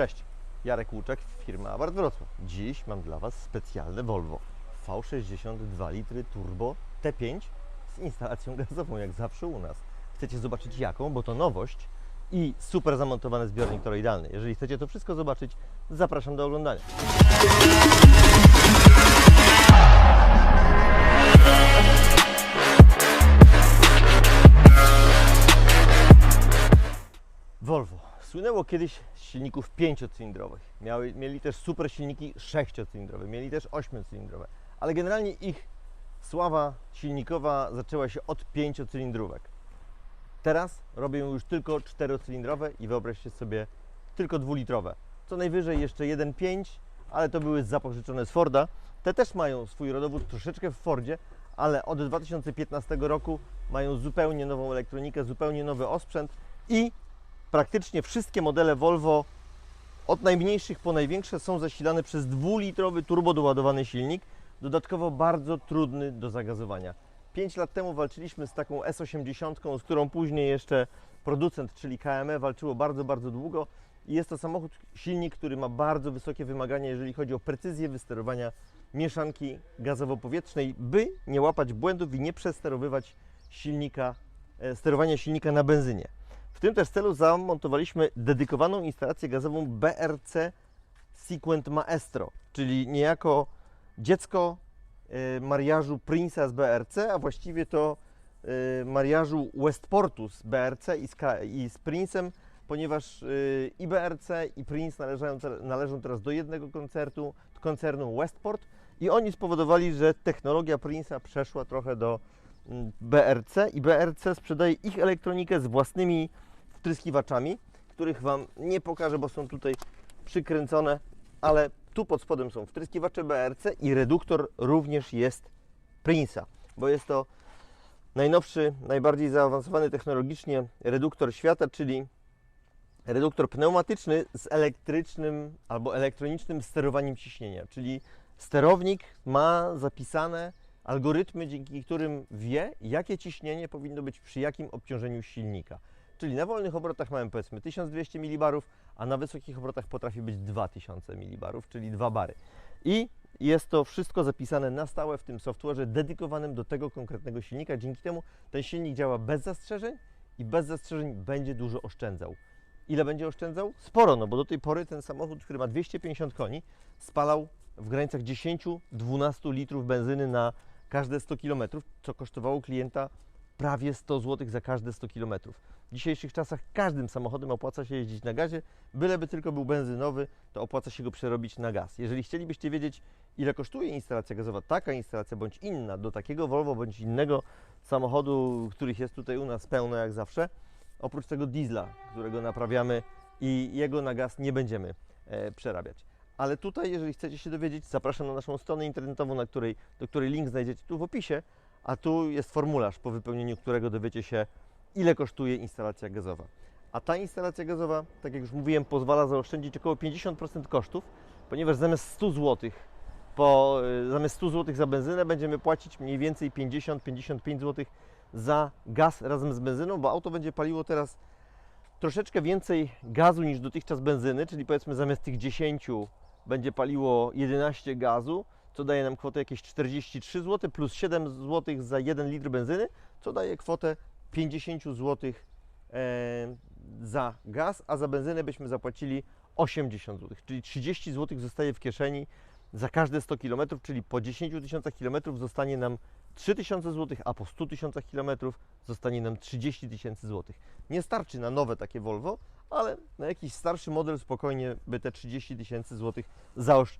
Cześć, Jarek Łuczek, firma Abarth Wrocław. Dziś mam dla Was specjalne Volvo V60 2 litry turbo T5 z instalacją gazową, jak zawsze u nas. Chcecie zobaczyć jaką, bo to nowość i super zamontowany zbiornik toroidalny. Jeżeli chcecie to wszystko zobaczyć, zapraszam do oglądania. Słynęło kiedyś z silników pięciocylindrowych. Miały, mieli też super silniki sześciocylindrowe, mieli też ośmiocylindrowe, ale generalnie ich sława silnikowa zaczęła się od pięciocylindrówek. Teraz robią już tylko czterocylindrowe i wyobraźcie sobie tylko dwulitrowe. Co najwyżej jeszcze 1.5, ale to były zapożyczone z Forda. Te też mają swój rodowód troszeczkę w Fordzie, ale od 2015 roku mają zupełnie nową elektronikę, zupełnie nowy osprzęt i praktycznie wszystkie modele Volvo od najmniejszych po największe są zasilane przez dwulitrowy turbodoładowany silnik, dodatkowo bardzo trudny do zagazowania. 5 lat temu walczyliśmy z taką S80, z którą później jeszcze producent, czyli KME, walczyło bardzo, bardzo długo. I jest to samochód, silnik, który ma bardzo wysokie wymagania, jeżeli chodzi o precyzję wysterowania mieszanki gazowo-powietrznej, by nie łapać błędów i nie przesterowywać silnika, e, sterowania silnika na benzynie. W tym też celu zamontowaliśmy dedykowaną instalację gazową BRC Sequent Maestro, czyli niejako dziecko e, mariażu Prince'a z BRC, a właściwie to e, mariażu Westportu z BRC i z, i z Prince'em, ponieważ e, i BRC i Prince należają, te- należą teraz do jednego koncertu, koncernu Westport i oni spowodowali, że technologia Prince'a przeszła trochę do mm, BRC i BRC sprzedaje ich elektronikę z własnymi wtryskiwaczami, których Wam nie pokażę, bo są tutaj przykręcone, ale tu pod spodem są wtryskiwacze BRC i reduktor również jest Prince'a, bo jest to najnowszy, najbardziej zaawansowany technologicznie reduktor świata, czyli reduktor pneumatyczny z elektrycznym albo elektronicznym sterowaniem ciśnienia, czyli sterownik ma zapisane algorytmy, dzięki którym wie, jakie ciśnienie powinno być przy jakim obciążeniu silnika. Czyli na wolnych obrotach mamy powiedzmy 1200 mB, a na wysokich obrotach potrafi być 2000 mB, czyli 2 bary. I jest to wszystko zapisane na stałe w tym software'ze dedykowanym do tego konkretnego silnika. Dzięki temu ten silnik działa bez zastrzeżeń i bez zastrzeżeń będzie dużo oszczędzał. Ile będzie oszczędzał? Sporo, no bo do tej pory ten samochód, który ma 250 koni, spalał w granicach 10-12 litrów benzyny na każde 100 km, co kosztowało klienta prawie 100 zł za każde 100 km. W dzisiejszych czasach każdym samochodem opłaca się jeździć na gazie, byleby tylko był benzynowy, to opłaca się go przerobić na gaz. Jeżeli chcielibyście wiedzieć, ile kosztuje instalacja gazowa, taka instalacja bądź inna, do takiego Volvo bądź innego samochodu, których jest tutaj u nas pełno jak zawsze, oprócz tego diesla, którego naprawiamy i jego na gaz nie będziemy e, przerabiać. Ale tutaj, jeżeli chcecie się dowiedzieć, zapraszam na naszą stronę internetową, na której, do której link znajdziecie tu w opisie, a tu jest formularz, po wypełnieniu którego dowiecie się, ile kosztuje instalacja gazowa. A ta instalacja gazowa, tak jak już mówiłem, pozwala zaoszczędzić około 50% kosztów, ponieważ zamiast 100 zł, po, y, zamiast 100 zł za benzynę będziemy płacić mniej więcej 50-55 zł za gaz razem z benzyną, bo auto będzie paliło teraz troszeczkę więcej gazu niż dotychczas benzyny, czyli powiedzmy zamiast tych 10 będzie paliło 11 gazu, co daje nam kwotę jakieś 43 zł plus 7 zł za 1 litr benzyny, co daje kwotę 50 zł e, za gaz, a za benzynę byśmy zapłacili 80 zł, czyli 30 zł zostaje w kieszeni za każde 100 km, czyli po 10 tysiącach km zostanie nam 3000 zł, a po 100 tysiącach km zostanie nam 30 tysięcy złotych. Nie starczy na nowe takie Volvo, ale na jakiś starszy model spokojnie by te 30 tysięcy złotych zaosz...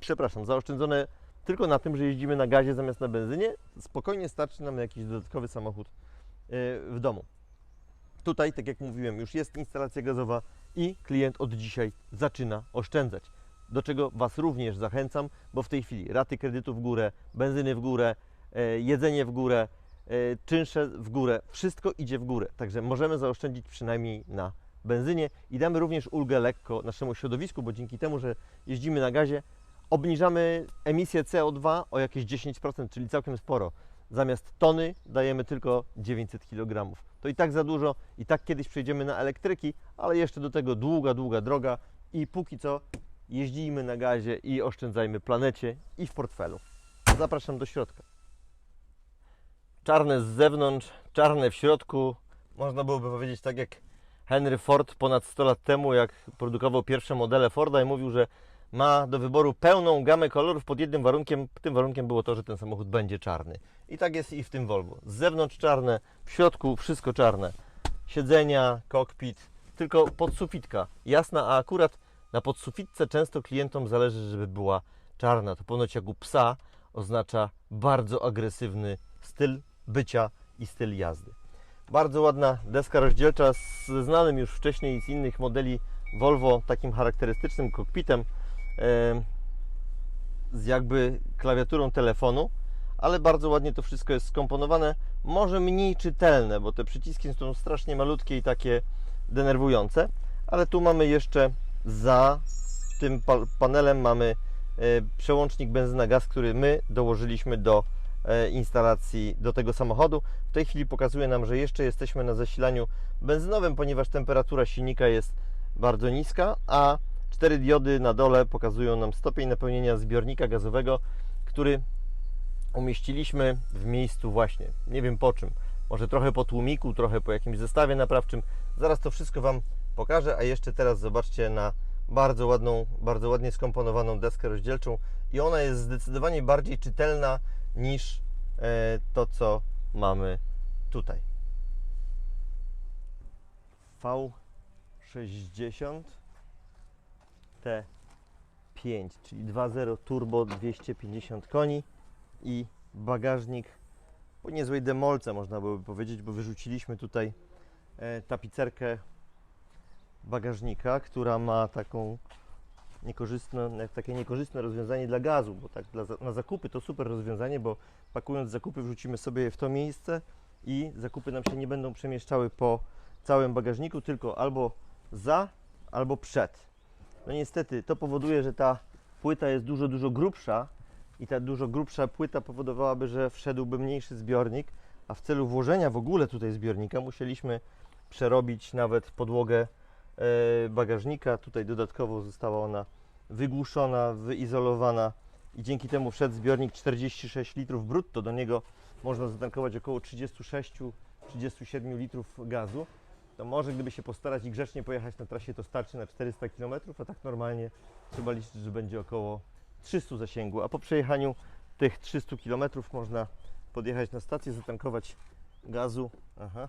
przepraszam, zaoszczędzone tylko na tym, że jeździmy na gazie zamiast na benzynie, spokojnie starczy nam na jakiś dodatkowy samochód w domu. Tutaj, tak jak mówiłem, już jest instalacja gazowa i klient od dzisiaj zaczyna oszczędzać. Do czego Was również zachęcam, bo w tej chwili raty kredytu w górę, benzyny w górę, e, jedzenie w górę, e, czynsze w górę, wszystko idzie w górę. Także możemy zaoszczędzić przynajmniej na benzynie i damy również ulgę lekko naszemu środowisku, bo dzięki temu, że jeździmy na gazie, obniżamy emisję CO2 o jakieś 10%, czyli całkiem sporo. Zamiast tony dajemy tylko 900 kg. To i tak za dużo, i tak kiedyś przejdziemy na elektryki, ale jeszcze do tego długa, długa droga I póki co jeździmy na gazie i oszczędzajmy planecie i w portfelu. Zapraszam do środka. Czarne z zewnątrz, czarne w środku. Można byłoby powiedzieć tak jak Henry Ford ponad 100 lat temu, jak produkował pierwsze modele Forda i mówił, że ma do wyboru pełną gamę kolorów pod jednym warunkiem. Tym warunkiem było to, że ten samochód będzie czarny. I tak jest i w tym Volvo. Z zewnątrz czarne, w środku wszystko czarne. Siedzenia, kokpit, tylko podsufitka jasna, a akurat na podsufitce często klientom zależy, żeby była czarna. To ponoć jak u psa oznacza bardzo agresywny styl bycia i styl jazdy. Bardzo ładna deska rozdzielcza z znanym już wcześniej z innych modeli Volvo takim charakterystycznym kokpitem z jakby klawiaturą telefonu, ale bardzo ładnie to wszystko jest skomponowane. Może mniej czytelne, bo te przyciski są strasznie malutkie i takie denerwujące, ale tu mamy jeszcze za tym pa- panelem mamy e, przełącznik benzyna-gaz, który my dołożyliśmy do e, instalacji do tego samochodu. W tej chwili pokazuje nam, że jeszcze jesteśmy na zasilaniu benzynowym, ponieważ temperatura silnika jest bardzo niska, a cztery diody na dole pokazują nam stopień napełnienia zbiornika gazowego, który umieściliśmy w miejscu właśnie, nie wiem po czym, może trochę po tłumiku, trochę po jakimś zestawie naprawczym. Zaraz to wszystko Wam pokażę, a jeszcze teraz zobaczcie na bardzo ładną, bardzo ładnie skomponowaną deskę rozdzielczą i ona jest zdecydowanie bardziej czytelna niż e, to, co mamy tutaj. V60 T5, czyli 2.0 turbo 250 koni i bagażnik po niezłej demolce można byłoby powiedzieć, bo wyrzuciliśmy tutaj e, tapicerkę bagażnika, która ma taką niekorzystne, takie niekorzystne rozwiązanie dla gazu, bo tak dla, na zakupy to super rozwiązanie, bo pakując zakupy wrzucimy sobie je w to miejsce i zakupy nam się nie będą przemieszczały po całym bagażniku, tylko albo za, albo przed. No niestety to powoduje, że ta płyta jest dużo, dużo grubsza i ta dużo grubsza płyta powodowałaby, że wszedłby mniejszy zbiornik, a w celu włożenia w ogóle tutaj zbiornika musieliśmy przerobić nawet podłogę e, bagażnika. Tutaj dodatkowo została ona wygłuszona, wyizolowana i dzięki temu wszedł zbiornik 46 litrów brutto. Do niego można zatankować około 36-37 litrów gazu. To może gdyby się postarać i grzecznie pojechać na trasie, to starczy na 400 km, a tak normalnie trzeba liczyć, że będzie około 300 zasięgu. A po przejechaniu tych 300 km można podjechać na stację, zatankować gazu. Aha.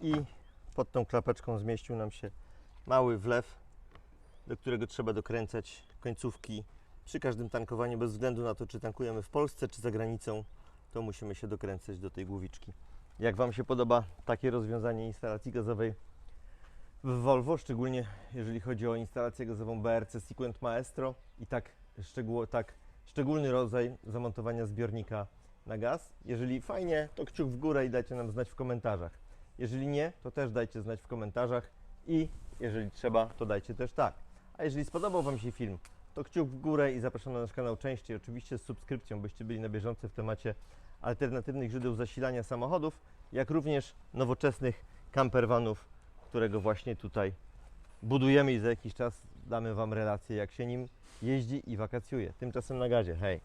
I pod tą klapeczką zmieścił nam się mały wlew, do którego trzeba dokręcać końcówki przy każdym tankowaniu, bez względu na to, czy tankujemy w Polsce, czy za granicą, to musimy się dokręcać do tej głowiczki. Jak Wam się podoba takie rozwiązanie instalacji gazowej w Volvo, szczególnie jeżeli chodzi o instalację gazową BRC Sequent Maestro i tak, szczegół, tak szczególny rodzaj zamontowania zbiornika na gaz. Jeżeli fajnie, to kciuk w górę i dajcie nam znać w komentarzach. Jeżeli nie, to też dajcie znać w komentarzach i jeżeli trzeba, to dajcie też tak. A jeżeli spodobał Wam się film, to kciuk w górę i zapraszam na nasz kanał częściej, oczywiście z subskrypcją, byście byli na bieżąco w temacie alternatywnych źródeł zasilania samochodów, jak również nowoczesnych campervanów, którego właśnie tutaj budujemy i za jakiś czas damy Wam relację, jak się nim jeździ i wakacjuje. Tymczasem na gazie. Hej!